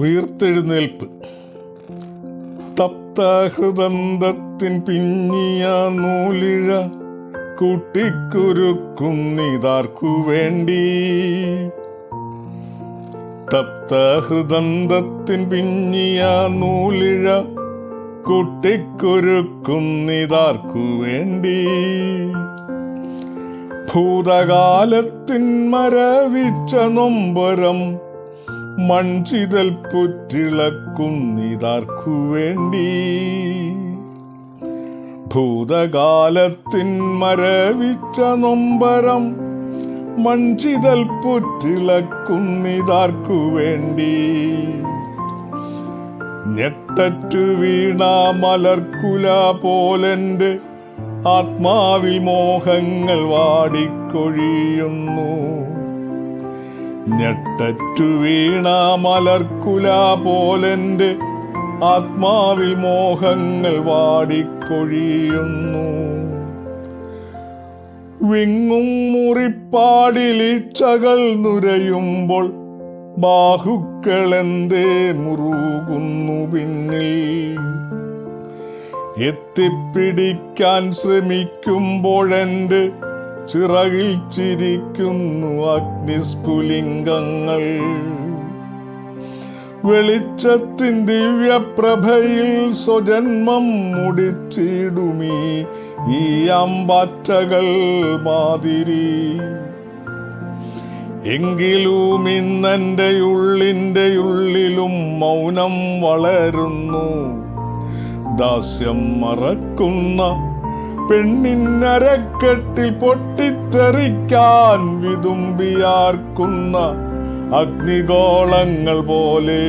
ഉയർത്തെഴുന്നേൽപ്പ്. തപ്തഹൃദന്തത്തിൻ പിന്നിയ നൂലിഴ കൂട്ടിക്കുരുക്കുന്നിതാർക്കു വേണ്ടി. തപ്തഹൃദന്തത്തിൻ പിന്നിയ നൂലിഴ കൂട്ടിക്കുരുക്കുന്നിതാർക്കു വേണ്ടി. ഭൂതകാലത്തിൻ മരവിച്ച നൊമ്പരം മൺചിതൽ പുറ്റിളക്കുന്നിതാർക്കു വേണ്ടി? ഭൂതകാലത്തിൻ മരവിച്ച നൊമ്പരം മൺചിതൽ പുറ്റിളക്കുന്നിതാർക്കു വേണ്ടി? ഞെട്ടറ്റു വീണ മലർക്കുല പോലെന്റെ ആത്മാവിൽ മോഹങ്ങൾ വാടിക്കൊഴിയുന്നു. ഞെട്ടറ്റു വീണ മലർക്കുല പോലെന്റെ ആത്മാവിൽ മോഹങ്ങൾ വാടിക്കൊഴിയുന്നു. വിങ്ങും മുറിപ്പാടിലിച്ചകൾ നുരയുമ്പോൾ ബാഹുക്കളെന്തേ മുറുകുന്നു പിന്നിൽ. എത്തിപ്പിടിക്കാൻ ശ്രമിക്കുമ്പോഴെന്റെ ചിറകിൽ ചിരിക്കുന്നു അഗ്നിസ്ഫുലിംഗങ്ങൾ. വെളിച്ചത്തിൻ ദിവ്യപ്രഭയിൽ സ്വജന്മം മുടിച്ചിടുമീ ഈ അമ്പാറ്റകൾ മാതിരി. എങ്കിലും ഇന്നെന്റെ ഉള്ളിന്റെ ഉള്ളിലും മൗനം വളരുന്നു. ദാസ്യം മറക്കുന്ന പെണ്ണിന്നരക്കെട്ടിൽ പൊട്ടിത്തെറിക്കാൻ വിതുമ്പിയാർക്കുന്ന അഗ്നിഗോളങ്ങൾ പോലെ.